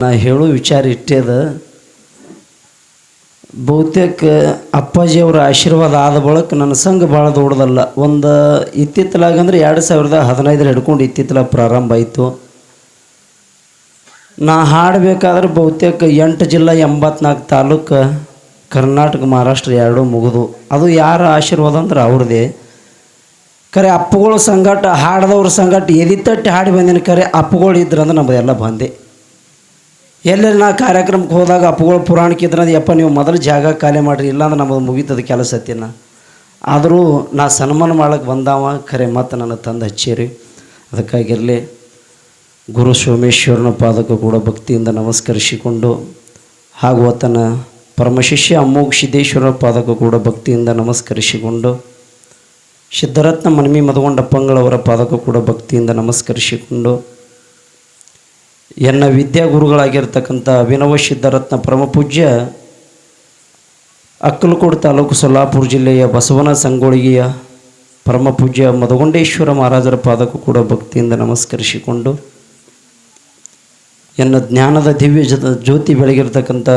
ನಾ ಹೇಳೋ ವಿಚಾರ ಇಟ್ಟೇದ ಬಹುತೇಕ ಅಪ್ಪಾಜಿಯವರ ಆಶೀರ್ವಾದ ಆದ ಬಳಿಕ ನನ್ನ ಸಂಘ ಭಾಳ ದೊಡ್ಡದಲ್ಲ. ಒಂದು ಇತ್ತಿತ್ತಲಾಗಂದ್ರೆ ಎರಡು ಸಾವಿರದ ಹದಿನೈದರ ಹಿಡ್ಕೊಂಡು ಇತ್ತಿತ್ತಲಾಗ ಪ್ರಾರಂಭ ಆಯಿತು. ನಾ ಹಾಡಬೇಕಾದ್ರೆ ಬಹುತೇಕ ಎಂಟು ಜಿಲ್ಲಾ ಎಂಬತ್ನಾಲ್ಕು ತಾಲೂಕು ಕರ್ನಾಟಕ ಮಹಾರಾಷ್ಟ್ರ ಎರಡೂ ಮುಗಿದು. ಅದು ಯಾರ ಆಶೀರ್ವಾದ ಅಂದ್ರೆ ಅವ್ರದೇ ಖರೆ ಅಪ್ಪುಗಳ ಸಂಘಟ ಹಾಡದವ್ರ ಸಂಘಟ ಎದಿ ತಟ್ಟಿ ಹಾಡಿ ಬಂದಿನ ಖರೆ ಅಪ್ಪುಗಳು ಇದ್ರಂದ್ರೆ ನಮ್ಮದೆಲ್ಲ ಬಂದೆ. ಎಲ್ಲೆಲ್ಲಿ ನಾ ಕಾರ್ಯಕ್ರಮಕ್ಕೆ ಹೋದಾಗ ಅಪ್ಪಗಳು ಪುರಾಣಕ್ಕೆ ಇದ್ರಂದ್ರೆ ಯಪ್ಪ, ನೀವು ಮೊದಲು ಜಾಗ ಖಾಲಿ ಮಾಡಿರಿ, ಇಲ್ಲಾಂದ್ರೆ ನಮ್ಮದು ಮುಗೀತದ ಕೆಲಸ ಅತ್ತಿನ. ಆದರೂ ನಾ ಸನ್ಮಾನ ಮಾಡಕ್ಕೆ ಬಂದಾವ, ಖರೆ ಮತ್ತು ನನ್ನ ತಂದು ಹಚ್ಚೀರಿ. ಅದಕ್ಕಾಗಿರಲಿ, ಗುರು ಸೋಮೇಶ್ವರನ ಪಾದಕ್ಕೂ ಕೂಡ ಭಕ್ತಿಯಿಂದ ನಮಸ್ಕರಿಸಿಕೊಂಡು ಹಾಗೂ ಆತನ ಪರಮಶಿಷ್ಯ ಅಮ್ಮೋಘ ಸಿದ್ದೇಶ್ವರನ ಪಾದಕ್ಕೂ ಕೂಡ ಭಕ್ತಿಯಿಂದ ನಮಸ್ಕರಿಸಿಕೊಂಡು, ಸಿದ್ಧರತ್ನ ಮನಮಿ ಮದಗೊಂಡಪ್ಪಂಗಳವರ ಪಾದಕ್ಕೂ ಕೂಡ ಭಕ್ತಿಯಿಂದ ನಮಸ್ಕರಿಸಿಕೊಂಡು ಎನ್ನ ವಿದ್ಯಾಗುರುಗಳಾಗಿರ್ತಕ್ಕಂಥ ಅಭಿನವ ಸಿದ್ಧರತ್ನ ಪರಮಪೂಜ್ಯ ಅಕ್ಕಲಕೋಡು ತಾಲೂಕು ಸೊಲ್ಲಾಪುರ ಜಿಲ್ಲೆಯ ಬಸವನ ಸಂಗೊಳ್ಳಿಯ ಪರಮಪೂಜ್ಯ ಮದಗೊಂಡೇಶ್ವರ ಮಹಾರಾಜರ ಪಾದಕ್ಕೂ ಕೂಡ ಭಕ್ತಿಯಿಂದ ನಮಸ್ಕರಿಸಿಕೊಂಡು ಎನ್ನ ಜ್ಞಾನದ ದಿವ್ಯ ಜ್ಯೋತಿ ಬೆಳಗಿರ್ತಕ್ಕಂಥ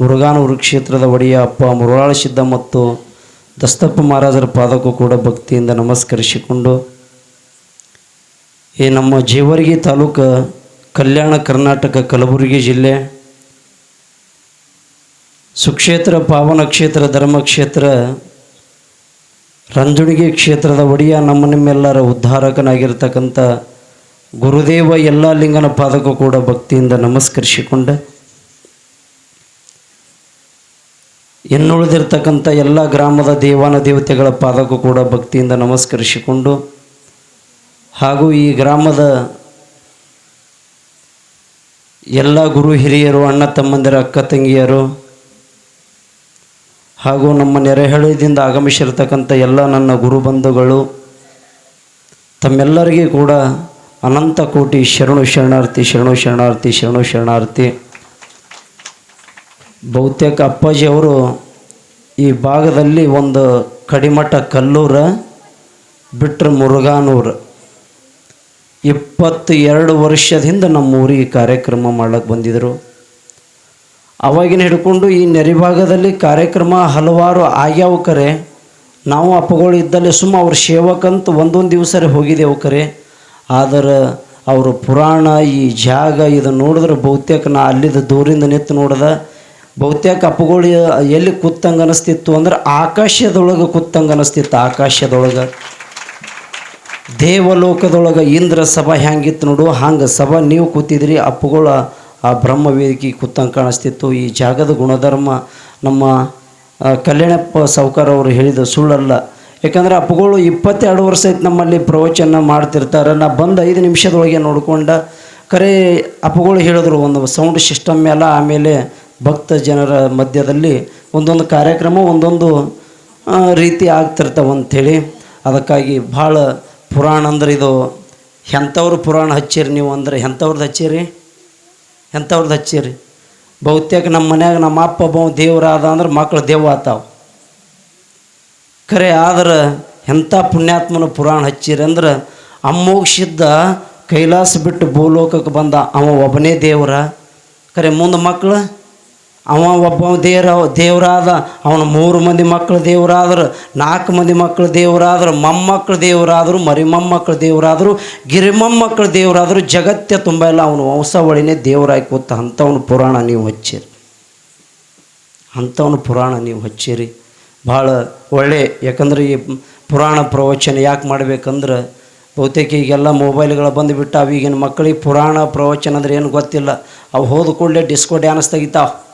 ಮುರುಗಾನೂರು ಕ್ಷೇತ್ರದ ಒಡೆಯ ಅಪ್ಪ ಮುರುಳಾಳ ಸಿದ್ಧ ಮತ್ತು ದಸ್ತಪ್ಪ ಮಹಾರಾಜರ ಪಾದಕ್ಕೂ ಕೂಡ ಭಕ್ತಿಯಿಂದ ನಮಸ್ಕರಿಸಿಕೊಂಡು ಈ ನಮ್ಮ ಜೇವರ್ಗಿ ತಾಲೂಕು ಕಲ್ಯಾಣ ಕರ್ನಾಟಕ ಕಲಬುರಗಿ ಜಿಲ್ಲೆ, ಸುಕ್ಷೇತ್ರ ಪಾವನ ಕ್ಷೇತ್ರ ಧರ್ಮಕ್ಷೇತ್ರ ರಂಜುಣಿಗೆ ಕ್ಷೇತ್ರದ ಒಡೆಯ ನಮ್ಮ ನಿಮ್ಮೆಲ್ಲರ ಉದ್ಧಾರಕನಾಗಿರ್ತಕ್ಕಂಥ ಗುರುದೇವ ಎಲ್ಲ ಲಿಂಗನ ಪಾದಕ್ಕೂ ಕೂಡ ಭಕ್ತಿಯಿಂದ ನಮಸ್ಕರಿಸಿಕೊಂಡೆ ಇನ್ನುಳಿದಿರ್ತಕ್ಕಂಥ ಎಲ್ಲ ಗ್ರಾಮದ ದೇವಾನ ದೇವತೆಗಳ ಪಾದಕ್ಕೂ ಕೂಡ ಭಕ್ತಿಯಿಂದ ನಮಸ್ಕರಿಸಿಕೊಂಡು ಹಾಗೂ ಈ ಗ್ರಾಮದ ಎಲ್ಲ ಗುರು ಹಿರಿಯರು, ಅಣ್ಣ ತಮ್ಮಂದಿರ, ಅಕ್ಕ ತಂಗಿಯರು ಹಾಗೂ ನಮ್ಮ ನೆರೆಹಳ್ಳಿಯಿಂದ ಆಗಮಿಸಿರ್ತಕ್ಕಂಥ ಎಲ್ಲ ನನ್ನ ಗುರುಬಂಧುಗಳು ತಮ್ಮೆಲ್ಲರಿಗೂ ಕೂಡ ಅನಂತ ಕೋಟಿ ಶರಣು ಶರಣಾರ್ಥಿ ಶರಣು ಶರಣಾರ್ಥಿ ಶರಣು ಶರಣಾರ್ಥಿ. ಬಹುತೇಕ ಅಪ್ಪಾಜಿ ಅವರು ಈ ಭಾಗದಲ್ಲಿ ಒಂದು ಕಡಿಮಠ ಕಲ್ಲೂರ ಬಿಟ್ರ ಮುರುಗಾನೂರು ಇಪ್ಪತ್ತು ಎರಡು ವರ್ಷದಿಂದ ನಮ್ಮ ಊರಿಗೆ ಕಾರ್ಯಕ್ರಮ ಮಾಡ್ಲಿಕ್ಕೆ ಬಂದಿದ್ದರು ಅವಾಗಿನ ಹಿಡ್ಕೊಂಡು ಈ ನೆರೆಭಾಗದಲ್ಲಿ ಕಾರ್ಯಕ್ರಮ ಹಲವಾರು ಆಗ್ಯಾವ ಕರೆ. ನಾವು ಅಪ್ಪಗಳು ಇದ್ದಲ್ಲಿ ಸುಮ್ಮ ಅವ್ರ ಸೇವಕಂತ ಒಂದೊಂದು ದಿವಸ ಹೋಗಿದ್ದೆವು ಕರೆ. ಆದರೆ ಅವರು ಪುರಾಣ, ಈ ಜಾಗ ಇದು ನೋಡಿದ್ರೆ ಬಹುತೇಕ ನಾ ಅಲ್ಲಿದ್ದ ದೂರಿಂದ ನಿಂತು ನೋಡಿದೆ. ಬಹುತೇಕ ಅಪ್ಪಗಳು ಎಲ್ಲಿ ಕೂತಂಗೆ ಅನಿಸ್ತಿತ್ತು ಅಂದ್ರೆ ಆಕಾಶದೊಳಗೆ ಕೂತಂಗೆ ಅನಿಸ್ತಿತ್ತು, ಆಕಾಶದೊಳಗೆ. ದೇವಲೋಕದೊಳಗೆ ಇಂದ್ರ ಸಭಾ ಹ್ಯಾಂಗಿತ್ತು ನೋಡು, ಹಂಗೆ ಸಭಾ ನೀವು ಕೂತಿದ್ರಿ, ಅಪ್ಪುಗಳು ಆ ಬ್ರಹ್ಮ ವೇದಿಕೆ ಕೂತಂಗೆ ಕಾಣಿಸ್ತಿತ್ತು. ಈ ಜಾಗದ ಗುಣಧರ್ಮ ನಮ್ಮ ಕಲ್ಯಾಣಪ್ಪ ಸಾವ್ಕಾರ ಅವರು ಹೇಳಿದ ಸುಳ್ಳಲ್ಲ. ಯಾಕಂದ್ರೆ ಅಪ್ಪುಗಳು ಇಪ್ಪತ್ತೆರಡು ವರ್ಷ ಆಯ್ತು ನಮ್ಮಲ್ಲಿ ಪ್ರವಚನ ಮಾಡ್ತಿರ್ತಾರೆ. ನಾ ಬಂದು ಐದು ನಿಮಿಷದೊಳಗೆ ನೋಡ್ಕೊಂಡ ಕರೆ ಅಪ್ಪುಗಳು ಹೇಳಿದ್ರು, ಒಂದು ಸೌಂಡ್ ಸಿಸ್ಟಮ್ ಮೇಲೆ ಆಮೇಲೆ ಭಕ್ತ ಜನರ ಮಧ್ಯದಲ್ಲಿ ಒಂದೊಂದು ಕಾರ್ಯಕ್ರಮ, ಒಂದೊಂದು ರೀತಿ ಆಗ್ತಿರ್ತಾವಂಥೇಳಿ ಅದಕ್ಕಾಗಿ ಭಾಳ ಪುರಾಣ ಅಂದ್ರೆ ಇದು, ಎಂಥವ್ರು ಪುರಾಣ ಹಚ್ಚಿರಿ ನೀವು ಅಂದ್ರೆ ಎಂಥವ್ರದ್ದು ಹಚ್ಚಿರಿ? ಎಂಥವ್ರದ್ದು ಹಚ್ಚಿರಿ? ಬಹುತೇಕ ನಮ್ಮ ಮನ್ಯಾಗ ನಮ್ಮ ಅಪ್ಪ ಒಬ್ಬ ದೇವರಾದ ಅಂದ್ರೆ ಮಕ್ಕಳು ದೇವ ಆತಾವ. ಖರೆ ಆದ್ರೆ ಎಂಥ ಪುಣ್ಯಾತ್ಮನ ಪುರಾಣ ಹಚ್ಚಿರಿ ಅಂದ್ರೆ ಅಮ್ಮೋಗಿಸಿದ್ದ ಕೈಲಾಸ ಬಿಟ್ಟು ಭೂಲೋಕಕ್ಕೆ ಬಂದ ಅವ ಒಬ್ಬನೇ ದೇವರ. ಖರೆ ಮುಂದೆ ಮಕ್ಕಳು ಅವ ಒಬ್ಬ ದೇವ್ರ, ದೇವರಾದ, ಅವನ ಮೂರು ಮಂದಿ ಮಕ್ಕಳು ದೇವರಾದರು, ನಾಲ್ಕು ಮಂದಿ ಮಕ್ಕಳು ದೇವರಾದರು, ಮೊಮ್ಮಕ್ಕಳು ದೇವರಾದರು ಮರಿ ಮೊಮ್ಮಕ್ಕಳು ದೇವರಾದರು ಗಿರಿ ಮೊಮ್ಮಕ್ಕಳು ದೇವರಾದರು ಜಗತ್ತೆ ತುಂಬ ಎಲ್ಲ ಅವನು ಒಳಿನೇ ದೇವರಾಗಿ ಕೂತ ಅಂಥವನು ಪುರಾಣ ನೀವು ಹಚ್ಚಿರಿ. ಅಂಥವನು ಪುರಾಣ ನೀವು ಹಚ್ಚಿರಿ. ಭಾಳ ಒಳ್ಳೆ, ಯಾಕಂದ್ರೆ ಈ ಪುರಾಣ ಪ್ರವಚನ ಯಾಕೆ ಮಾಡಬೇಕಂದ್ರೆ ಬಹುತೇಕ ಈಗೆಲ್ಲ ಮೊಬೈಲ್ಗಳು ಬಂದುಬಿಟ್ಟು ಈಗಿನ ಮಕ್ಕಳಿಗೆ ಪುರಾಣ ಪ್ರವಚನ ಅಂದ್ರೆ ಏನು ಗೊತ್ತಿಲ್ಲ. ಅವು ಹೋದ ಕೂಡಲೇ ಡಿಸ್ಕೋ ಡ್ಯಾನ್ಸ್ ತೆಗಿತಾವೆ.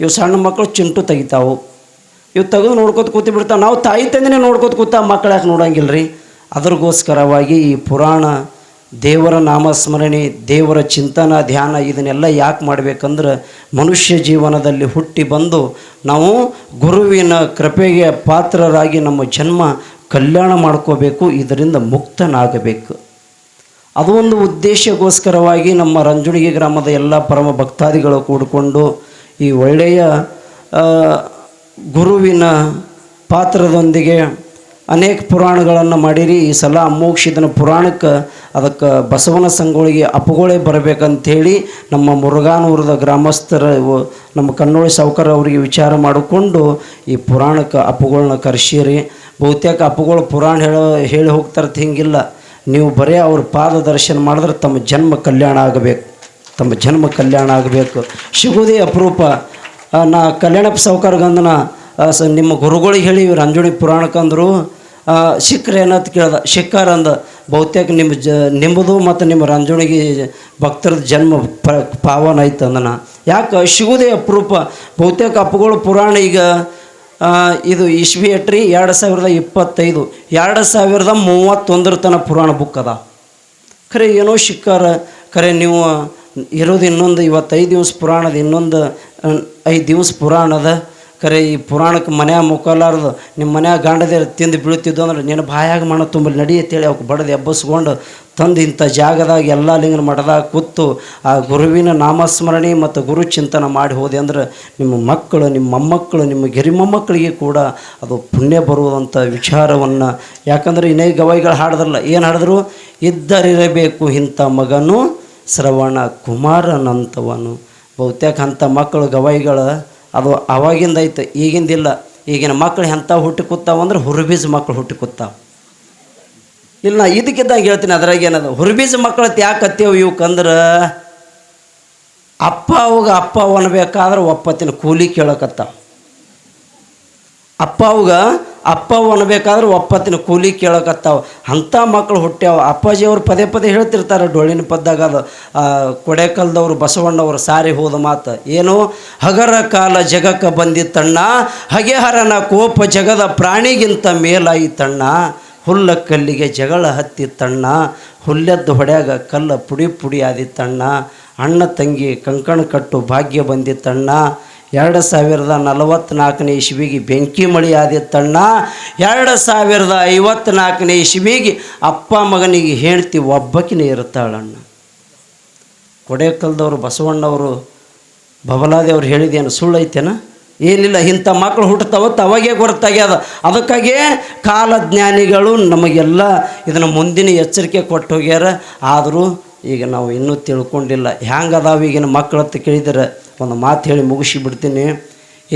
ಇವು ಸಣ್ಣ ಮಕ್ಕಳು ಚಿಂಟು ತೆಗಿತಾವು. ಇವು ತೆಗೆದು ನೋಡ್ಕೊತ ಕೂತಿ ಬಿಡ್ತಾವೆ. ನಾವು ತಾಯಿ ತಂದೆನೇ ನೋಡ್ಕೊತ ಕೂತ ಮಕ್ಕಳು ಯಾಕೆ ನೋಡಂಗಿಲ್ಲ ರೀ ಅದ್ರಗೋಸ್ಕರವಾಗಿ ಈ ಪುರಾಣ, ದೇವರ ನಾಮಸ್ಮರಣೆ, ದೇವರ ಚಿಂತನ, ಧ್ಯಾನ ಇದನ್ನೆಲ್ಲ ಯಾಕೆ ಮಾಡಬೇಕಂದ್ರೆ ಮನುಷ್ಯ ಜೀವನದಲ್ಲಿ ಹುಟ್ಟಿ ಬಂದು ನಾವು ಗುರುವಿನ ಕೃಪೆಗೆ ಪಾತ್ರರಾಗಿ ನಮ್ಮ ಜನ್ಮ ಕಲ್ಯಾಣ ಮಾಡ್ಕೋಬೇಕು, ಇದರಿಂದ ಮುಕ್ತನಾಗಬೇಕು. ಅದು ಒಂದು ಉದ್ದೇಶಗೋಸ್ಕರವಾಗಿ ನಮ್ಮ ರಂಜುಣಿಗೆ ಗ್ರಾಮದ ಎಲ್ಲ ಪರಮ ಭಕ್ತಾದಿಗಳು ಕೂಡಿಕೊಂಡು ಈ ಒಳ್ಳೆಯ ಗುರುವಿನ ಪಾತ್ರದೊಂದಿಗೆ ಅನೇಕ ಪುರಾಣಗಳನ್ನು ಮಾಡಿರಿ. ಈ ಸಲ ಅಮೋಕ್ಷಿದನ ಪುರಾಣಕ್ಕೆ ಅದಕ್ಕೆ ಬಸವನ ಸಂಗೊಳಿಗೆ ಅಪಗೋಳೆ ಬರಬೇಕಂಥೇಳಿ ನಮ್ಮ ಮುರುಘಾನೂರದ ಗ್ರಾಮಸ್ಥರ, ನಮ್ಮ ಕನ್ನೋಳಿ ಸಾವುಕಾರ ಅವರಿಗೆ ವಿಚಾರ ಮಾಡಿಕೊಂಡು ಈ ಪುರಾಣಕ್ಕೆ ಅಪ್ಪುಗಳನ್ನ ಕರೆಸಿರಿ ಬಹುತೇಕ ಅಪ್ಪುಗಳು ಪುರಾಣ ಹೇಳೋ, ಹೇಳಿ ಹೋಗ್ತಾರತ್, ಹಿಂಗಿಲ್ಲ. ನೀವು ಬರೀ ಅವ್ರ ಪಾದ ದರ್ಶನ ಮಾಡಿದ್ರೆ ತಮ್ಮ ಜನ್ಮ ಕಲ್ಯಾಣ ಆಗಬೇಕು. ತಮ್ಮ ಜನ್ಮ ಕಲ್ಯಾಣ ಆಗಬೇಕು. ಸಿಗೋದೇ ಅಪರೂಪ. ನಾ ಕಲ್ಯಾಣ ಸಾವುಕಾರಗಂದನ ಆ, ಸ ನಿಮ್ಮ ಗುರುಗಳಿಗೆ ಹೇಳಿ ರಂಜುಣಿ ಪುರಾಣಕ್ಕಂದರು ಸಿಕ್ಕರೆ ಏನಂತ ಕೇಳ್ದ ಶಿಖರ್ ಅಂದ ಬಹುತೇಕ ನಿಮ್ಮ ಜ ನಿಮ್ಮದು ಮತ್ತು ನಿಮ್ಮ ರಂಜುಣಿಗೆ ಭಕ್ತರ ಜನ್ಮ ಪ ಪಾವನ ಆಯ್ತು ಅಂದನ. ಯಾಕೆ? ಸಿಗೋದೇ ಅಪರೂಪ. ಬಹುತೇಕ ಅಪ್ಪಗಳು ಪುರಾಣ ಈಗ ಇದು ಇಸ್ವಿ ಎಟ್ರಿ ಎರಡು ಸಾವಿರದ ಇಪ್ಪತ್ತೈದು ಎರಡು ಸಾವಿರದ ಮೂವತ್ತೊಂದರ ತನಕ ಪುರಾಣ ಬುಕ್ ಅದ. ಖರೆ ಏನೋ ಶಿಕ್ಕಾರ ಖರೆ ನೀವು ಇರೋದು ಇನ್ನೊಂದು ಇವತ್ತೈದು ದಿವಸ ಪುರಾಣದ, ಇನ್ನೊಂದು ಐದು ದಿವಸ ಪುರಾಣದ. ಖರೆ ಈ ಪುರಾಣಕ್ಕೆ ಮನ್ಯಾಗ ಮುಖಲಾರ್ದು ನಿಮ್ಮ ಮನ್ಯಾಗ ಗಾಂಡದೇ ತಿಂದು ಬೀಳ್ತಿದ್ದು ಅಂದ್ರೆ ನಿನ್ನ ಬಾಯಾಗ ಮಣ ತುಂಬಲಿ ನಡಿಯತ್ತೇಳಿ. ಅವ್ಕೆ ಬಡದು ಎಬ್ಬಸ್ಕೊಂಡು ತಂದು ಇಂಥ ಜಾಗದಾಗ ಎಲ್ಲ ಲಿಂಗನ ಮಠದಾಗ ಕೂತು ಆ ಗುರುವಿನ ನಾಮಸ್ಮರಣೆ ಮತ್ತು ಗುರು ಚಿಂತನ ಮಾಡಿ ಹೋದೆ ಅಂದ್ರೆ ನಿಮ್ಮ ಮಕ್ಕಳು, ನಿಮ್ಮ ಮೊಮ್ಮಕ್ಕಳು, ನಿಮ್ಮ ಗಿರಿಮೊಮ್ಮಕ್ಕಳಿಗೆ ಕೂಡ ಅದು ಪುಣ್ಯ ಬರುವುದಂಥ ವಿಚಾರವನ್ನು. ಯಾಕಂದ್ರೆ ಇನ್ನೇ ಗವಾಯಿಗಳು ಹಾಡಿದ್ರಲ್ಲ, ಏನು ಹಾಡಿದ್ರು? ಇದ್ದರಿರಬೇಕು ಇಂಥ ಮಗನು ಶ್ರವಣ ಕುಮಾರನಂತವನು. ಬಹುತೇಕ ಅಂಥ ಮಕ್ಕಳು ಗವಾಯಿಗಳು, ಅದು ಅವಾಗಿಂದ ಐತೆ ಈಗಿಂದಿಲ್ಲ. ಈಗಿನ ಮಕ್ಕಳು ಎಂಥ ಹುಟ್ಟಿ ಕೂತಾವ ಅಂದ್ರೆ ಹುರುಬೀಜ ಮಕ್ಕಳು ಹುಟ್ಟಿ ಕೂತಾವ ಇಲ್ಲ, ನಾ ಇದಕ್ಕಿದ್ದಾಗ ಹೇಳ್ತೀನಿ, ಅದ್ರಾಗ ಏನದ? ಹುರುಬೀಜ ಮಕ್ಕಳು ಯಾಕೆ ಇವಕ್ಕಂದ್ರೆ ಅಪ್ಪ ಅವಾಗ ಅಪ್ಪ ಅನ್ಬೇಕಾದ್ರೆ ಒಪ್ಪತ್ತಿನ ಕೂಲಿ ಕೇಳಕತ್ತಾವ. ಅಪ್ಪ ಅವಾಗ ಅಪ್ಪ ಅನ್ಬೇಕಾದ್ರೆ ಒಪ್ಪತ್ತಿನ ಕೂಲಿ ಕೇಳಕತ್ತಾವ. ಅಂಥ ಮಕ್ಕಳು ಹುಟ್ಟ್ಯಾವ. ಅಪ್ಪಾಜಿಯವ್ರು ಪದೇ ಪದೇ ಹೇಳ್ತಿರ್ತಾರೆ, ಡೊಳ್ಳಿನ ಪದ್ದಾಗ ಅದು ಕೊಡೆಕಲ್ದವರು ಬಸವಣ್ಣವ್ರು ಸಾರಿ ಹೋದ ಮಾತು. ಏನು? ಹಗರ ಕಾಲ ಜಗಕ್ಕೆ ಬಂದಿತ್ತಣ್ಣ ಹಗೆಹರನ ಕೋಪ ಜಗದ ಪ್ರಾಣಿಗಿಂತ ಮೇಲಾಯಿತಣ್ಣ ಹುಲ್ಲ ಕಲ್ಲಿಗೆ ಜಗಳ ಹತ್ತಿತ್ತಣ್ಣ ಹುಲ್ಲೆದ್ದು ಹೊಡ್ಯಾಗ ಕಲ್ಲ ಪುಡಿ ಪುಡಿ ಆದಿತ್ತಣ್ಣ ಅಣ್ಣ ತಂಗಿ ಕಂಕಣ ಕಟ್ಟು ಭಾಗ್ಯ ಬಂದಿತ್ತಣ್ಣ ಎರಡು ಸಾವಿರದ ನಲವತ್ತ್ನಾಲ್ಕನೇ ಇಸ್ವಿಗೆ ಬೆಂಕಿ ಮಳಿ ಆದಿತ್ತಣ್ಣ ಎರಡು ಸಾವಿರದ ಐವತ್ತ್ನಾಲ್ಕನೇ ಇಸ್ವಿಗೆ ಅಪ್ಪ ಮಗನಿಗೆ ಹೇಳ್ತಿ ಒಬ್ಬಕಿನೇ ಇರ್ತಾಳಣ್ಣ. ಕೊಡೇಕಲ್ದವರು ಬಸವಣ್ಣವರು ಬಬಲಾದೇವ್ರು ಹೇಳಿದೇನು ಐತೇನ? ಏನಿಲ್ಲ, ಇಂಥ ಮಕ್ಕಳು ಹುಟ್ಟುತ್ತವ ಅವಾಗೇ ಗೊತ್ತಾಗ್ಯದ ಅದಕ್ಕಾಗೇ ಕಾಲಜ್ಞಾನಿಗಳು ನಮಗೆಲ್ಲ ಇದನ್ನು ಮುಂದಿನ ಎಚ್ಚರಿಕೆ ಕೊಟ್ಟು ಹೋಗ್ಯಾರ. ಆದರೂ ಈಗ ನಾವು ಇನ್ನೂ ತಿಳ್ಕೊಂಡಿಲ್ಲ. ಹ್ಯಾಂಗದಾವ ಈಗಿನ ಮಕ್ಕಳು ಅಂತ ಕೇಳಿದ್ರೆ ಒಂದು ಮಾತು ಹೇಳಿ ಮುಗಿಸಿ ಬಿಡ್ತೀನಿ.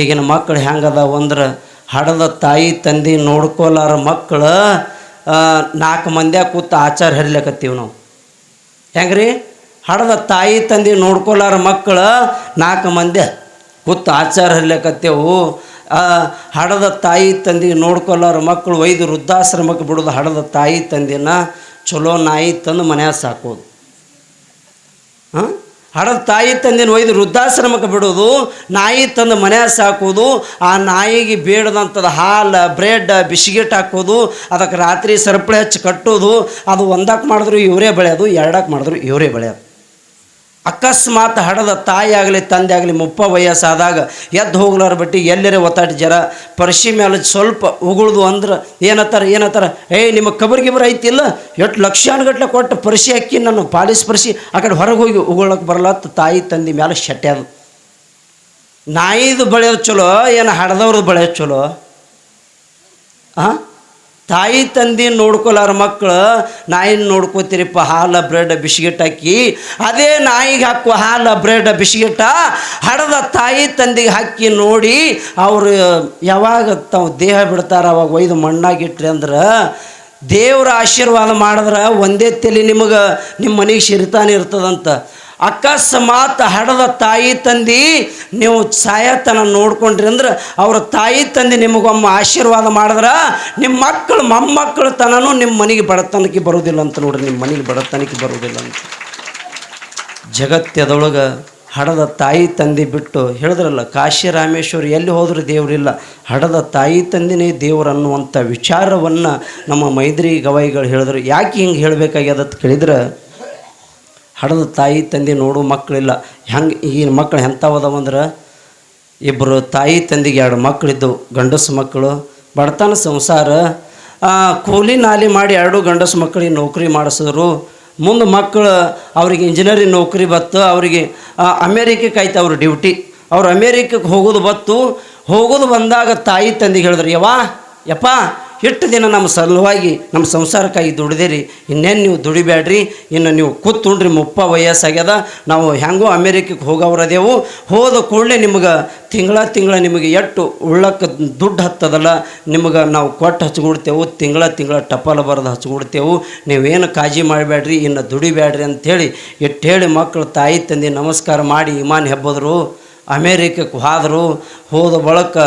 ಈಗಿನ ಮಕ್ಕಳು ಹ್ಯಾಂಗದಾವ ಅಂದ್ರೆ ಹಡದ ತಾಯಿ ತಂದೆ ನೋಡ್ಕೊಲಾರ ಮಕ್ಕಳು ನಾಲ್ಕು ಮಂದ್ಯ ಕೂತು ಆಚಾರ ಹರಿಲಕತ್ತೀವಿ ನಾವು. ಹೆಂಗ್ರಿ? ಹಡದ ತಾಯಿ ತಂದೆ ನೋಡ್ಕೊಲಾರ ಮಕ್ಕಳು ನಾಲ್ಕು ಮಂದಿ ಕೂತು ಆಚಾರ ಹರಿಲಕತ್ತೇವು. ಹಡದ ತಾಯಿ ತಂದೆ ನೋಡ್ಕೊಲಾರ ಮಕ್ಕಳು ಒಯ್ದು ವೃದ್ಧಾಶ್ರಮಕ್ಕೆ ಬಿಡೋದು ಹಡದ ತಾಯಿ ತಂದೆನ, ಚಲೋ ನಾಯಿ ತಂದು ಮನ್ಯಾಗ ಸಾಕೋದು. ಹಾಂ? ಹಡದ ತಾಯಿ ತಂದಿನ ಒಯ್ದು ವೃದ್ಧಾಶ್ರಮಕ್ಕೆ ಬಿಡೋದು, ನಾಯಿ ತಂದು ಮನೆ ಸಾಕೋದು, ಆ ನಾಯಿಗೆ ಬೇಡದಂಥದ್ದು ಹಾಲು, ಬ್ರೆಡ್, ಬಿಸ್ಕಿಟ್ ಹಾಕೋದು, ಅದಕ್ಕೆ ರಾತ್ರಿ ಸರಪಳಿ ಹಚ್ಚಿ ಕಟ್ಟೋದು, ಅದು ಒಂದಕ್ಕೆ ಮಾಡಿದ್ರು ಇವರೇ ಬೆಳೆಯೋದು ಎರಡಕ್ಕೆ ಮಾಡಿದ್ರು ಇವರೇ ಬೆಳೆಯೋದು. ಅಕಸ್ಮಾತ್ ಹಡದ ತಾಯಿ ಆಗಲಿ, ತಂದೆ ಆಗಲಿ, ಮುಪ್ಪ ವಯಸ್ಸಾದಾಗ ಎದ್ದು ಹೋಗ್ಲಾರ ಬಟ್ಟಿ ಎಲ್ಲರೇ ಒತ್ತಾಟ ಜರ ಪರಿಶಿ ಮೇಲೆ ಸ್ವಲ್ಪ ಉಗುಳ್ದು ಅಂದ್ರೆ ಏನತ್ತಾರ ಏನತ್ತಾರ? ಏಯ್, ನಿಮ್ಮ ಕಬರ್ ಗಿಬರ್ ಐತಿಲ್ಲ? ಎಷ್ಟು ಲಕ್ಷಾನುಗಟ್ಲೆ ಕೊಟ್ಟು ಪರಿಶಿ ಹಾಕಿ ನಾನು ಪಾಲಿಸ್ ಪರಿಶಿ ಆ ಕಡೆ ಹೊರಗೆ ಹೋಗಿ ಉಗುಳಕ್ಕೆ ಬರಲತ್ತ ತಾಯಿ ತಂದೆ ಮೇಲೆ ಶೆಟ್ಟ್ಯಾದ ನಾಯಿದು ಬಳಿಯೋದು ಚಲೋ, ಏನು ಹಡದವ್ರದ್ದು ಬಳಿಯೋದು ಚಲೋ? ಹಾಂ ತಾಯಿ ತಂದೆ ನೋಡ್ಕೊಲಾರ ಮಕ್ಕಳು ನಾಯಿನ ನೋಡ್ಕೋತೀರಿಪ್ಪ, ಹಾಲು, ಬ್ರೆಡ್, ಬಿಸ್ಕಿಟ್ ಹಾಕಿ. ಅದೇ ನಾಯಿಗೆ ಹಾಕುವ ಹಾಲು, ಬ್ರೆಡ್, ಬಿಸ್ಕಿಟ ಹಡದ ತಾಯಿ ತಂದೆಗೆ ಹಾಕಿ ನೋಡಿ ಅವರು, ಯಾವಾಗ ತಾವು ದೇಹ ಬಿಡ್ತಾರೆ, ಅವಾಗ ಒಯ್ದು ಮಣ್ಣಾಗಿಟ್ರಿ ಅಂದ್ರೆ ದೇವ್ರ ಆಶೀರ್ವಾದ ಮಾಡಿದ್ರೆ ಒಂದೇ ತಲೆ ನಿಮಗೆ ನಿಮ್ಮ ಮನೆಗೆ ಸಿರಿತಾನೆ ಇರ್ತದಂತ. ಅಕಸ್ಮಾತ್ ಹಡದ ತಾಯಿ ತಂದೆ, ನೀವು ಸಾಯತನ ನೋಡ್ಕೊಂಡ್ರಿ ಅಂದ್ರೆ ಅವ್ರ ತಾಯಿ ತಂದೆ ನಿಮಗೊಮ್ಮ ಆಶೀರ್ವಾದ ಮಾಡಿದ್ರೆ ನಿಮ್ಮ ಮಕ್ಕಳು ಮೊಮ್ಮಕ್ಕಳು ತನೂ ನಿಮ್ಮ ಮನೆಗೆ ಬಡತನಕ್ಕೆ ಬರೋದಿಲ್ಲ ಅಂತ ನೋಡ್ರಿ ನಿಮ್ಮ ಮನೆಗೆ ಬಡತನಕ್ಕೆ ಬರೋದಿಲ್ಲ ಅಂತ. ಜಗತ್ತದೊಳಗೆ ಹಡದ ತಾಯಿ ತಂದೆ ಬಿಟ್ಟು ಹೇಳಿದ್ರಲ್ಲ ಕಾಶಿ ರಾಮೇಶ್ವರ ಎಲ್ಲಿ ಹೋದರೂ ದೇವರಿಲ್ಲ. ಹಡದ ತಾಯಿ ತಂದೆನೇ ದೇವರು ಅನ್ನುವಂಥ ವಿಚಾರವನ್ನು ನಮ್ಮ ಮೈದ್ರಿ ಗವಾಯಿಗಳು ಹೇಳಿದ್ರು. ಯಾಕೆ ಹಿಂಗೆ ಹೇಳಬೇಕಾಗ್ಯದ ಕೇಳಿದ್ರೆ? ಹಡದ ತಾಯಿ ತಂದೆ ನೋಡು ಮಕ್ಕಳಿಲ್ಲ. ಹೆಂಗೆ ಈಗಿನ ಮಕ್ಕಳು ಎಂಥವದವಂದ್ರೆ ಇಬ್ಬರು ತಾಯಿ ತಂದೆಗೆ ಎರಡು ಮಕ್ಕಳಿದ್ದವು, ಗಂಡಸು ಮಕ್ಕಳು. ಬಡತನ ಸಂಸಾರ ಕೂಲಿ ನಾಲಿ ಮಾಡಿ ಎರಡು ಗಂಡಸು ಮಕ್ಕಳಿಗೆ ನೌಕರಿ ಮಾಡಿಸಿದ್ರು. ಮುಂದೆ ಮಕ್ಕಳು, ಅವ್ರಿಗೆ ಇಂಜಿನಿಯರಿಂಗ್ ನೌಕರಿ ಬತ್ತು, ಅವರಿಗೆ ಅಮೇರಿಕಕ್ಕೆ ಆಯ್ತು ಅವ್ರ ಡ್ಯೂಟಿ. ಅವ್ರು ಅಮೇರಿಕಕ್ಕೆ ಹೋಗೋದು ಬತ್ತು. ಹೋಗೋದು ಬಂದಾಗ ತಾಯಿ ತಂದೆಗೆ ಹೇಳಿದ್ರು ಯವಾ ಯಪ್ಪ ಎಷ್ಟು ದಿನ ನಮ್ಮ ಸಲುವಾಗಿ ನಮ್ಮ ಸಂಸಾರಕ್ಕಾಗಿ ದುಡಿದಿರಿ. ಇನ್ನೇನು ನೀವು ದುಡಿಬೇಡ್ರಿ. ಇನ್ನು ನೀವು ಕೂತ್ಕೊಂಡ್ರಿ, ಮುಪ್ಪ ವಯಸ್ಸಾಗ್ಯದ. ನಾವು ಹೆಂಗೋ ಅಮೇರಿಕಕ್ಕೆ ಹೋಗವ್ರದೇವು. ಹೋದ ಕೂಡಲೇ ನಿಮ್ಗೆ ತಿಂಗಳ ತಿಂಗಳ ನಿಮಗೆ ಎಷ್ಟು ಉಳ್ಳಕ್ಕೆ ದುಡ್ಡು ಹತ್ತದಲ್ಲ. ನಿಮಗೆ ನಾವು ಕೊಟ್ಟು ಹಚ್ಕೊಡ್ತೇವೆ. ತಿಂಗಳ ತಿಂಗಳ ಟಪಾಲ ಬರೆದು ಹಚ್ಕೊಡ್ತೇವೆ. ನೀವೇನು ಕಾಳಜಿ ಮಾಡಬೇಡ್ರಿ, ಇನ್ನು ದುಡಿಬೇಡ್ರಿ ಅಂಥೇಳಿ ಇಟ್ಟು ಹೇಳಿ ಮಕ್ಕಳು, ತಾಯಿ, ತಂದೆ ನಮಸ್ಕಾರ ಮಾಡಿ ಇಮಾನ್ ಹೆಬ್ಬದ್ರು ಅಮೇರಿಕಕ್ಕೆ ಹಾದರು. ಹೋದ ಬಳಕ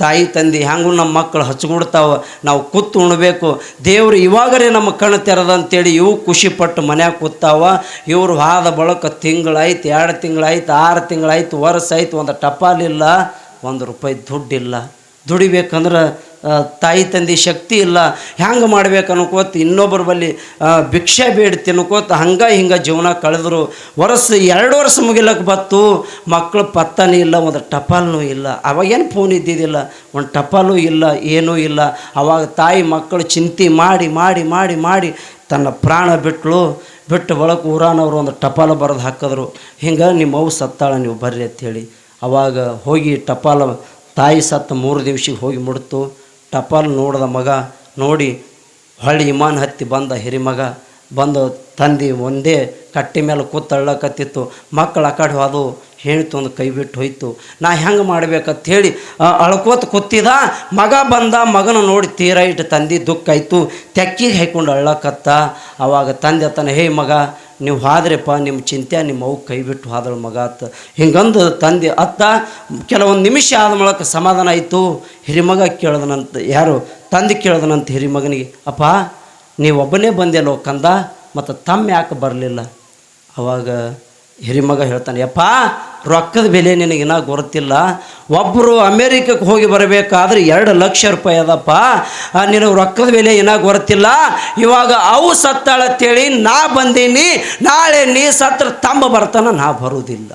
ತಾಯಿ ತಂದೆ ಹೆಂಗೂ ನಮ್ಮ ಮಕ್ಕಳು ಹಚ್ಕೊಡ್ತಾವೆ. ನಾವು ಕೂತು ಉಣಬೇಕು. ದೇವರು ಇವಾಗಲೇ ನಮ್ಮ ಕಣ್ಣು ತೆರೆದ ಅಂತೇಳಿ ಇವು ಖುಷಿಪಟ್ಟು ಮನ್ಯಾಗ ಕೂತಾವ. ಇವರು ಹಾದ ಬಳಕ ತಿಂಗಳಾಯ್ತು, ಎರಡು ತಿಂಗಳಾಯ್ತು, ಆರು ತಿಂಗಳಾಯ್ತು, ವರ್ಷ ಆಯ್ತು, ಒಂದು ಟಪಾಲಿಲ್ಲ, ಒಂದು ರೂಪಾಯಿ ದುಡ್ಡಿಲ್ಲ. ದುಡಿಬೇಕಂದ್ರೆ ತಾಯಿ ತಂದೆ ಶಕ್ತಿ ಇಲ್ಲ, ಹ್ಯಾಂಗೆ ಮಾಡ್ಬೇಕು ಅನ್ಕೋತ ಇನ್ನೊಬ್ಬರ ಬಲ್ಲಿ ಭಿಕ್ಷೆ ಬೇಡ ತಿನ್ಕೋತ ಹಂಗೆ ಹಿಂಗೆ ಜೀವನ ಕಳೆದ್ರು. ವರ್ಷ ಎರಡು ವರ್ಷ ಮುಗಿಲಕ್ಕೆ ಬತ್ತು ಮಕ್ಕಳು ಪತ್ತನೇ ಇಲ್ಲ, ಒಂದು ಟಪಾಲ್ನೂ ಇಲ್ಲ. ಅವಾಗೇನು ಫೋನ್ ಇದ್ದಿದ್ದಿಲ್ಲ? ಒಂದು ಟಪಾಲು ಇಲ್ಲ, ಏನೂ ಇಲ್ಲ. ಅವಾಗ ತಾಯಿ ಮಕ್ಕಳು ಚಿಂತೆ ಮಾಡಿ ಮಾಡಿ ಮಾಡಿ ಮಾಡಿ ತನ್ನ ಪ್ರಾಣ ಬಿಟ್ಟಳು ಬಿಟ್ಟು ಬಳಕ ಊರಾನವರು ಒಂದು ಟಪಾಲು ಬರೆದು ಹಾಕಿದ್ರು. ಹಿಂಗೆ ನಿಮ್ಮ ಅವು ಸತ್ತಾಳ, ನೀವು ಬರ್ರಿ ಅಂಥೇಳಿ ಅವಾಗ ಹೋಗಿ ಟಪಾಲ ತಾಯಿ ಸತ್ತ ಮೂರು ದಿವ್ಸಕ್ಕೆ ಹೋಗಿ ಮುಡ್ತು ಟಪಾಲ್ ನೋಡಿದ ಮಗ ನೋಡಿ ಹೊಳ್ಳಿ ಇಮಾನ್ ಹತ್ತಿ ಬಂದ ಹಿರಿಮಗ ಬಂದು ತಂದಿ ಒಂದೇ ಕಟ್ಟಿ ಮೇಲೆ ಕೂತಳ್ಳಕತ್ತಿತ್ತು. ಮಕ್ಕಳು ಆ ಕಡೆ ಹೋದು ಹೇಳ್ತು ಒಂದು ಕೈ ಬಿಟ್ಟು ಹೋಯ್ತು. ನಾ ಹೆಂಗೆ ಮಾಡ್ಬೇಕಂತ ಹೇಳಿ ಅಳ್ಕೋತ ಕೂತಿದ. ಮಗ ಬಂದ, ಮಗನ ನೋಡಿ ತೀರ ಇಟ್ಟು ತಂದೆ ದುಃಖ ಆಯಿತು. ತೆಕ್ಕಿಗೆ ಹಾಯ್ಕೊಂಡು ಅಳ್ಳಕತ್ತ. ಅವಾಗ ತಂದೆ ತನ್ನ ಹೇ ಮಗ, ನೀವು ಹಾದ್ರಪ್ಪ, ನಿಮ್ಮ ಚಿಂತೆ, ನಿಮ್ಮ ಅವು ಕೈ ಬಿಟ್ಟು ಹಾದಳು ಮಗ ಅತ್ತ ಹಿಂಗಂದು ತಂದೆ ಅತ್ತ, ಕೆಲವೊಂದು ನಿಮಿಷ ಆದ ಮೂಲಕ ಸಮಾಧಾನ ಆಯಿತು. ಹಿರಿಮಗ ಕೇಳ್ದನಂತ, ಯಾರು ತಂದೆ ಕೇಳ್ದನಂತ ಹಿರಿಮಗನಿಗೆ, ಅಪ್ಪ ನೀವೊಬ್ಬನೇ ಒಬ್ಬನೇ ಲೋಕಂದ. ಕಂದ ಮತ್ತು ತಮ್ಮ ಯಾಕೆ ಬರಲಿಲ್ಲ? ಅವಾಗ ಹಿರಿಮಗ ಹೇಳ್ತಾನೆ, ಯಪ್ಪ, ರೊಕ್ಕದ ಬೆಲೆ ನಿನಗಿನ್ನ ಗೊತ್ತಿಲ್ಲ. ಒಬ್ಬರು ಅಮೇರಿಕಕ್ಕೆ ಹೋಗಿ ಬರಬೇಕಾದ್ರೆ ಎರಡು ಲಕ್ಷ ರೂಪಾಯಿ ಅದಪ್ಪ. ನಿನಗೆ ರೊಕ್ಕದ ಬೆಲೆ ಇನ್ನೂ ಗೊತ್ತಿಲ್ಲ. ಇವಾಗ ಅವು ಸತ್ತಾಳತ್ತೇಳಿ ನಾ ಬಂದೀನಿ. ನಾಳೆ ನೀ ಸತ್ರ ತಂಬ ಬರ್ತಾನ ನಾ ಬರುವುದಿಲ್ಲ.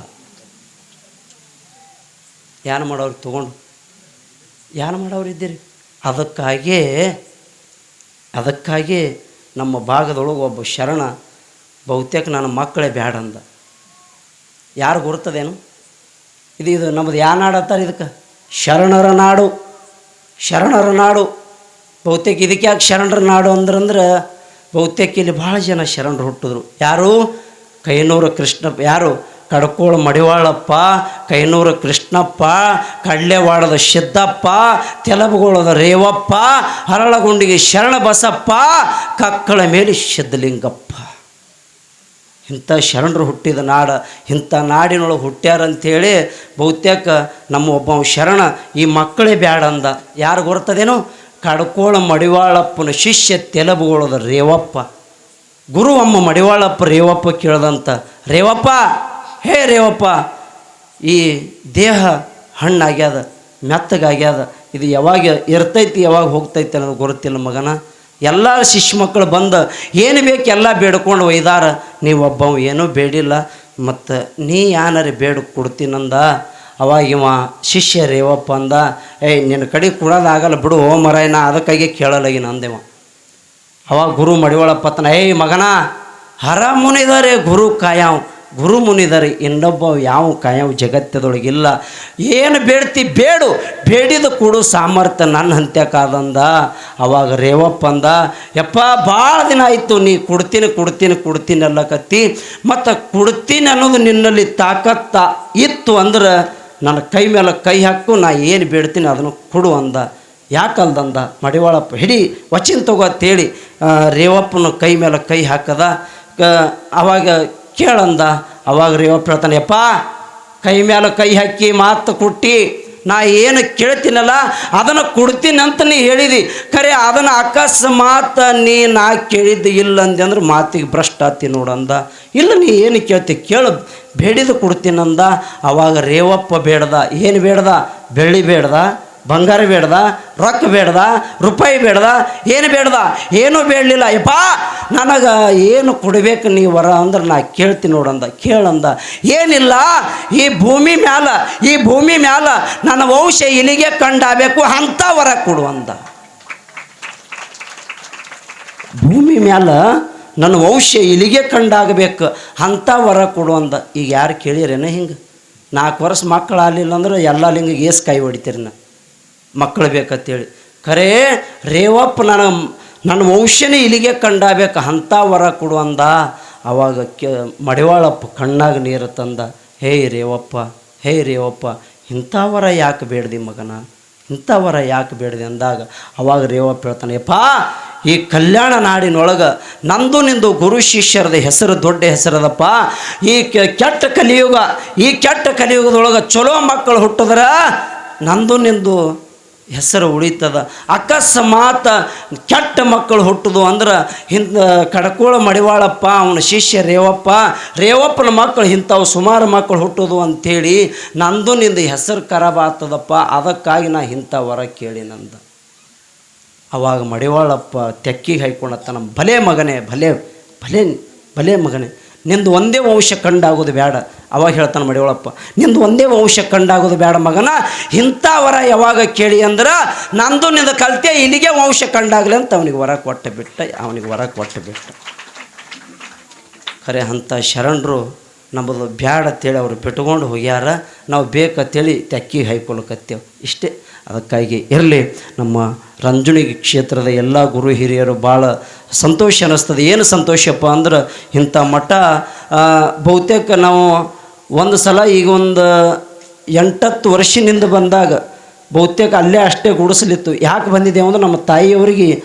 ಏನು ಮಾಡೋರು ತಗೊಂಡು? ಏನು ಮಾಡೋರು ಇದ್ದೀರಿ? ಅದಕ್ಕಾಗಿ ಅದಕ್ಕಾಗಿ ನಮ್ಮ ಭಾಗದೊಳಗೆ ಒಬ್ಬ ಶರಣ ಬಹುತೇಕ ನನ್ನ ಮಕ್ಕಳೇ ಬ್ಯಾಡ ಅಂದ. ಯಾರು ಗುರ್ತದೇನು? ಇದು ಇದು ನಮ್ಮದು ಯಾ ನಾಡು ಅಂತಾರೆ ಇದಕ್ಕೆ? ಶರಣರ ನಾಡು. ಶರಣರ ನಾಡು. ಬಹುತೇಕ ಇದಕ್ಕೆ ಯಾಕೆ ಶರಣರ ನಾಡು ಅಂದ್ರಂದ್ರೆ ಬಹುತೇಕ ಇಲ್ಲಿ ಭಾಳ ಜನ ಶರಣರು ಹುಟ್ಟಿದ್ರು. ಯಾರು? ಕೈನೂರು ಕೃಷ್ಣ, ಯಾರು? ಕಡ್ಕೋಳ ಮಡಿವಾಳಪ್ಪ, ಕೈನೂರು ಕೃಷ್ಣಪ್ಪ, ಕಡ್ಲೆವಾಡದ ಸಿದ್ದಪ್ಪ ತೆಲಬುಗೋಳದ ರೇವಪ್ಪ, ಹರಳಗುಂಡಿಗೆ ಶರಣ ಬಸಪ್ಪ, ಕಕ್ಕಳ ಮೇಲೆ ಸಿದ್ಧಲಿಂಗಪ್ಪ. ಇಂಥ ಶರಣರು ಹುಟ್ಟಿದ ನಾಡ, ಇಂಥ ನಾಡಿನೊಳಗೆ ಹುಟ್ಟ್ಯಾರಂಥೇಳಿ ಬಹುತೇಕ ನಮ್ಮ ಒಬ್ಬ ಶರಣ ಈ ಮಕ್ಕಳೇ ಬ್ಯಾಡ ಅಂದ. ಯಾರು ಗೊತ್ತದೇನೋ ಕಡ್ಕೋಳ ಮಡಿವಾಳಪ್ಪನ ಶಿಷ್ಯ ತೆಲಬುಗೋಳದ ರೇವಪ್ಪ. ಗುರು ಅಮ್ಮ ಮಡಿವಾಳಪ್ಪ ರೇವಪ್ಪ ಕೇಳ್ದಂತ, ರೇವಪ್ಪ ಹೇ ರೇವಪ್ಪ, ಈ ದೇಹ ಹಣ್ಣಾಗ್ಯದ, ಮೆತ್ತಗಾಗ್ಯದ, ಇದು ಯಾವಾಗ ಇರ್ತೈತಿ, ಯಾವಾಗ ಹೋಗ್ತೈತಿ ಅನ್ನೋದು ಗೊತ್ತಿಲ್ಲ ಮಗನ. ಎಲ್ಲ ಶಿಷ್ಯ ಮಕ್ಕಳು ಬಂದು, ಏನು ಬೇಕು ಎಲ್ಲ ಬೇಡ್ಕೊಂಡು ಒಯ್ದಾರ. ನೀವು ಒಬ್ಬವ ಏನೂ ಬೇಡಿಲ್ಲ, ಮತ್ತು ನೀ ಯಾನಾರ ಬೇಡ ಕೊಡ್ತೀನಂದ ಅವಾಗ ಇವ ಶಿಷ್ಯ ರೇವಪ್ಪ ಅಂದ, ಏಯ್, ನಿನ್ನ ಕಡೆ ಕೊಡೋದಾಗಲ್ಲ ಬಿಡು, ಓ ಮರಾಯ ಅದಕ್ಕಾಗಿ ಕೇಳಲಾಗಿನ ಅಂದೇವ ಅವಾಗ ಗುರು ಮಡಿವಾಳಪ್ಪತ್ತನ ಏಯ್ ಮಗನ ಹರಾಮುನಿದಾರೆ ಮುನಿದರೆ ಗುರು ಕಾಯಾವ್ ಗುರು ಮುನಿದರೆ ಇನ್ನೊಬ್ಬ ಯಾವ ಕಾಯಾವ್ ಜಗತ್ತದೊಳಗಿಲ್ಲ. ಏನು ಬೇಡ್ತಿ ಬೇಡು, ಬೇಡಿದ ಕೊಡು ಸಾಮರ್ಥ್ಯ ನನ್ನ ಹಂತ್ಯಕ್ಕಾದಂದ ಅವಾಗ ರೇವಪ್ಪ ಅಂದ, ಯಪ್ಪ, ಭಾಳ ದಿನ ಆಯಿತು, ನೀ ಕೊಡ್ತೀನಿ ಕೊಡ್ತೀನಿ ಕೊಡ್ತೀನಿ ಅಲ್ಲಕತ್ತಿ ಮತ್ತು ಕೊಡ್ತೀನಿ ಅನ್ನೋದು ನಿನ್ನಲ್ಲಿ ತಾಕತ್ತ ಇತ್ತು ಅಂದ್ರೆ ನನ್ನ ಕೈ ಮೇಲೆ ಕೈ ಹಾಕು, ನಾ ಏನು ಬೇಡ್ತೀನಿ ಅದನ್ನು ಕೊಡು ಅಂದ. ಯಾಕಲ್ದಂದ? ಮಡಿವಾಳಪ್ಪ, ಹಿಡಿ, ವಚಿನ್ ತಗೋ ಅಂತೇಳಿ ರೇವಪ್ಪನ ಕೈ ಮೇಲೆ ಕೈ ಹಾಕದ. ಅವಾಗ ಕೇಳಂದ. ಅವಾಗ ರೇವಪ್ಪ ಹೇಳ್ತಾನೆ ಯಪ್ಪ, ಕೈ ಮೇಲೆ ಕೈ ಹಾಕಿ ಮಾತು ಕೊಟ್ಟು, ನಾ ಏನು ಕೇಳ್ತೀನಲ್ಲ, ಅದನ್ನು ಕೊಡ್ತೀನಿ ಅಂತ ನೀ ಹೇಳಿದಿ. ಖರೆ, ಅದನ್ನು ಅಕಸ್ಮಾತ್ ನೀ ನಾ ಕೇಳಿದ್ದು ಇಲ್ಲ ಅಂದೆ ಅಂದ್ರೆ ಮಾತಿಗೆ ಭ್ರಷ್ಟ ಆತಿ ನೋಡಂದ ಇಲ್ಲ, ನೀ ಏನು ಕೇಳ್ತಿ, ಕೇಳು. ಬೇಡಿದ ಕೊಡ್ತೀನಂದ. ಅವಾಗ ರೇವಪ್ಪ ಬೇಡ್ದ. ಏನು ಬೇಡ್ದ? ಬೆಳ್ಳಿ ಬೇಡ್ದ. ಬಂಗಾರ ಬೇಡ್ದ, ರೊಕ್ಕ ಬೇಡ್ದ, ರೂಪಾಯಿ ಬೇಡ್ದ, ಏನು ಬೇಡ್ದ, ಏನೂ ಬೇಡಲಿಲ್ಲ. ಯಪ್ಪ, ನನಗೆ ಏನು ಕೊಡ್ಬೇಕು ನೀ ವರ ಅಂದ್ರೆ ನಾ ಕೇಳ್ತೀನಿ ನೋಡಂದ ಕೇಳಂದ ಏನಿಲ್ಲ, ಈ ಭೂಮಿ ಮ್ಯಾಲ, ಈ ಭೂಮಿ ಮ್ಯಾಲ ನನ್ನ ವಂಶ ಇಲ್ಲಿಗೆ ಕಂಡಾಗಬೇಕು ಅಂಥ ವರ ಕೊಡು ಅಂದ. ಭೂಮಿ ಮ್ಯಾಲ ನನ್ನ ವಂಶ ಇಲ್ಲಿಗೆ ಕಂಡಾಗಬೇಕು ಅಂಥ ವರ ಕೊಡು ಅಂದ. ಈಗ ಯಾರು ಕೇಳಿರೇನ ಹಿಂಗೆ? ನಾಲ್ಕು ವರ್ಷ ಮಕ್ಕಳು ಆಗಲಿಲ್ಲ ಅಂದ್ರೆ ಎಲ್ಲ ಲಿಂಗ ಏಸ್ ಕೈ ಹೊಡಿತೀರಿ ನಾ. ಮಕ್ಕಳು ಬೇಕಂತೇಳಿ. ಖರೇ, ರೇವಪ್ಪ ನನ್ನ ನನ್ನ ವಂಶನೇ ಇಲ್ಲಿಗೆ ಕಂಡಾಬೇಕು ಅಂಥ ವರ ಕೊಡು ಅಂದ. ಅವಾಗ ಕೆ, ಮಡಿವಾಳಪ್ಪ ಕಣ್ಣಾಗ ನೀರು ತಂದ. ಹೇ ರೇವಪ್ಪ ಹೇ ರೇವಪ್ಪ, ಇಂಥ ವರ ಯಾಕೆ ಬೇಡ್ದಿ ಮಗನ? ಇಂಥ ವರ ಯಾಕೆ ಬೇಡ್ದೆ ಅಂದಾಗ, ಅವಾಗ ರೇವಪ್ಪ ಹೇಳ್ತಾನೆ, ಯಪ್ಪಾ, ಈ ಕಲ್ಯಾಣ ನಾಡಿನೊಳಗೆ ನಂದು ನಿಂದು ಗುರು ಶಿಷ್ಯರದ ಹೆಸರು ದೊಡ್ಡ ಹೆಸರದಪ್ಪ. ಈ ಕೆಟ್ಟ ಕಲಿಯುಗ, ಈ ಕೆಟ್ಟ ಕಲಿಯುಗದೊಳಗೆ ಚಲೋ ಮಕ್ಕಳು ಹುಟ್ಟಿದ್ರೆ, ನಂದು ನಿಂದು ಹೆಸರು ಉಳಿತದ. ಅಕಸ್ಮಾತ್ ಕೆಟ್ಟ ಮಕ್ಕಳು ಹುಟ್ಟುದು ಅಂದ್ರೆ ಹಿಂದ ಕಡಕೋಳ ಮಡಿವಾಳಪ್ಪ, ಅವನ ಶಿಷ್ಯ ರೇವಪ್ಪ, ರೇವಪ್ಪನ ಮಕ್ಕಳು ಇಂಥವು ಸುಮಾರು ಮಕ್ಕಳು ಹುಟ್ಟುದು ಅಂಥೇಳಿ ನಂದು ನಿಂದು ಹೆಸರು ಖರಾಬ್ ಅದಕ್ಕಾಗಿ ನಾ ಇಂಥ ವರ ಕೇಳಿ ನಂದು. ಅವಾಗ ಮಡಿವಾಳಪ್ಪ ತೆಕ್ಕಿಗೆ ಹಾಯ್ಕೊಂಡತ್ತ ನಮ್ಮ ಭಲೇ ಮಗನೇ, ಭಲೇ ಭಲೇ ಭಲೇ ಮಗನೇ, ನಿಂದು ಒಂದೇ ವಂಶ ಕಂಡಾಗೋದು ಬೇಡ. ಅವಾಗ ಹೇಳ್ತಾನೆ ಮಡಿವಳಪ್ಪ, ನಿಂದು ಒಂದೇ ವಂಶ ಕಂಡಾಗೋದು ಬೇಡ ಮಗನ. ಇಂಥ ವರ ಯಾವಾಗ ಕೇಳಿ ಅಂದ್ರೆ, ನಂದು ನಿಂದು ಕಲ್ತೆ, ಇಲ್ಲಿಗೆ ವಂಶ ಕಂಡಾಗಲಿ ಅಂತ ಅವನಿಗೆ ವರ ಕೊಟ್ಟು ಬಿಟ್ಟ, ಅವನಿಗೆ ವರ ಕೊಟ್ಟು ಬಿಟ್ಟ. ಖರೆ, ಅಂಥ ಶರಣರು ನಮ್ಮದು ಬ್ಯಾಡ ಅಂತೇಳಿ ಅವರು ಬಿಟ್ಕೊಂಡು ಹೋಗ್ಯಾರ. ನಾವು ಬೇಕಂತೇಳಿ ತೆಕ್ಕಿ ಹೈಕೊಳಕತ್ತೇವೆ. ಇಷ್ಟೇ. ಅದಕ್ಕಾಗಿ ಇರಲಿ. ನಮ್ಮ ರಂಜುಣಿಗೆ ಕ್ಷೇತ್ರದ ಎಲ್ಲ ಗುರು ಹಿರಿಯರು ಭಾಳ ಸಂತೋಷ ಅನ್ನಿಸ್ತದೆ ಏನು ಸಂತೋಷಪ್ಪ ಅಂದ್ರೆ ಇಂಥ ಮಠ ಬಹುತೇಕ ನಾವು ಒಂದು ಸಲ ಈಗ ಒಂದು ಎಂಟತ್ತು ವರ್ಷದಿಂದ ಬಂದಾಗ ಬಹುತೇಕ ಅಲ್ಲೇ ಅಷ್ಟೇ ಗುಡಿಸಲಿತ್ತು. ಯಾಕೆ ಬಂದಿದ್ದೇವೆ ಅಂದ್ರೆ ನಮ್ಮ ತಾಯಿಯವರಿಗೆ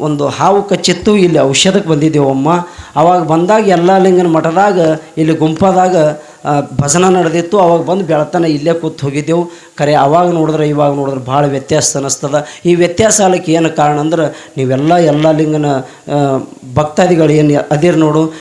ಒಂದು ಹಾವು ಕಚ್ಚಿತ್ತು, ಇಲ್ಲಿ ಔಷಧಕ್ಕೆ ಬಂದಿದ್ದೇವಮ್ಮ ಅವಾಗ ಬಂದಾಗ ಎಲ್ಲ ಲಿಂಗನ ಮಠದಾಗ, ಇಲ್ಲಿ ಗುಂಪದಾಗ ಭಜನ ನಡೆದಿತ್ತು. ಅವಾಗ ಬಂದು ಬೆಳತನ ಇಲ್ಲೇ ಕೂತ್ ಹೋಗಿದ್ದೆವು. ಕರೆ ಅವಾಗ ನೋಡಿದ್ರೆ, ಇವಾಗ ನೋಡಿದ್ರೆ ಭಾಳ ವ್ಯತ್ಯಾಸ ಅನ್ನಿಸ್ತದ. ಈ ವ್ಯತ್ಯಾಸ ಆಗಲಿಕ್ಕೆ ಏನು ಕಾರಣ ಅಂದ್ರೆ, ನೀವೆಲ್ಲ ಎಲ್ಲ ಲಿಂಗನ ಭಕ್ತಾದಿಗಳು ಏನು ಅದಿರು ನೋಡು.